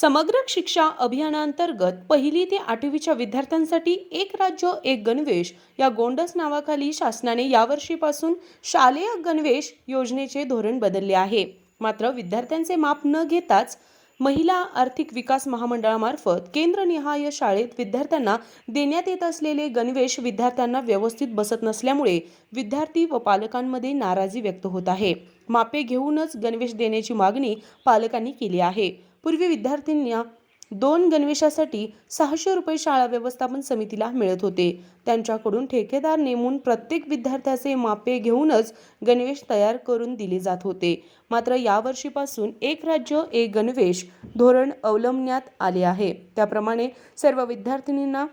समग्र शिक्षा अभियानांतर्गत पहिली ते आठवीच्या विद्यार्थ्यांसाठी एक राज्य एक गणवेश या गोंडस नावाखाली शासनाने यावर्षीपासून शालेय गणवेश योजनेचे धोरण बदलले आहे. मात्र विद्यार्थ्यांचे माप न घेताच महिला आर्थिक विकास महामंडळामार्फत केंद्रनिहाय शाळेत विद्यार्थ्यांना देण्यात येत असलेले गणवेश विद्यार्थ्यांना व्यवस्थित बसत नसल्यामुळे विद्यार्थी व पालकांमध्ये नाराजी व्यक्त होत आहे. मापे घेऊनच गणवेश देण्याची मागणी पालकांनी केली आहे. पूर्वी विद्यार्थ्यांना दोन गणवेशासाठी सहाशे रुपये शाळा व्यवस्थापन समितीला मिळत होते. त्यांच्याकडून ठेकेदार नेमून प्रत्येक विद्यार्थ्याचे मापे घेऊनच गणवेश तयार करून दिले जात होते. मात्र यावर्षीपासून एक राज्य एक गणवेश धोरण अवलंबण्यात आले आहे. त्याप्रमाणे सर्व विद्यार्थिनींना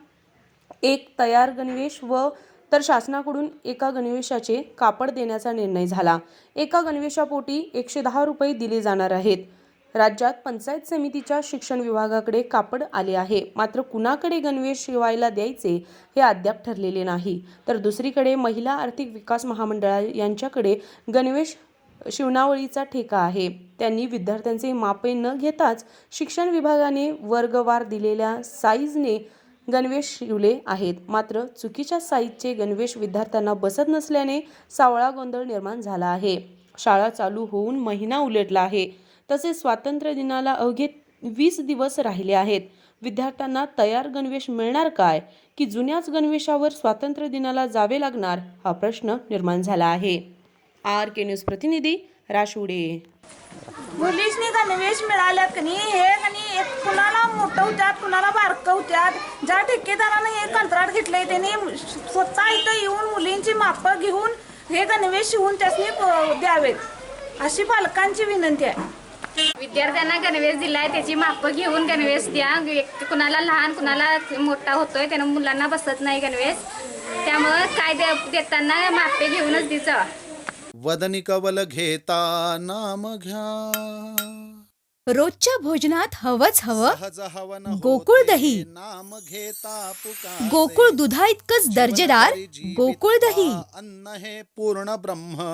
एक तयार गणवेश व तर शासनाकडून एका गणवेशाचे कापड देण्याचा निर्णय झाला. एका गणवेशापोटी एकशे दहा रुपये दिले जाणार आहेत. राज्यात पंचायत समितीच्या शिक्षण विभागाकडे कापड आले आहे. मात्र कुणाकडे गणवेश शिवायला द्यायचे हे अद्याप ठरलेले नाही. तर दुसरीकडे महिला आर्थिक विकास महामंडळा यांच्याकडे गणवेश शिवणावळीचा ठेका आहे. त्यांनी विद्यार्थ्यांचे मापे न घेताच शिक्षण विभागाने वर्गवार दिलेल्या साईजने गणवेश शिवले आहेत. मात्र चुकीच्या साईजचे गणवेश विद्यार्थ्यांना बसत नसल्याने सावळा गोंधळ निर्माण झाला आहे. शाळा चालू होऊन महिना उलटला आहे. तसेच स्वातंत्र्य दिनाला अवघे वीस दिवस राहिले आहेत. विद्यार्थ्यांना तयार गणवेश मिळणार काय? की जुन्याच गणवेशावर स्वातंत्र्य दिनाला जावे लागणार? हा प्रश्न निर्माण झाला आहे. आर के न्यूज प्रतिनिधी राशुडे. मुलीशनी गणवेश मिळाल्यात कनी हे कनी एक कुणाला मोठं होत्यात कुणाला बारकं होत्यात ज्या ठेकेदारानं हे कंत्राट घेतलंय त्यांनी स्वतः इथं येऊन मुलींची मापं घेऊन हे गणवेश शिवून त्यासनी द्यावेत. अशी पालकांची विनंती आहे. विद्यार्थ्यांना गणवेश दिलाय त्याची मापं घेऊन गणवेश द्या. एक- कुणाला लहान कुणाला मोठा होतोय त्यानं मुलांना बसत नाही गणवेश. त्यामुळं काय दे- देताना मापे घेऊनच दिचं वदनी कवल घेता नाम घ्या. रोजच्या भोजनात हवंच हवं. गोकुळ दही. नाम घेता पुकारे. गोकुळ दुधा इतकंच दर्जेदार. गोकुळ दही. अन्न हे पूर्ण ब्रह्म.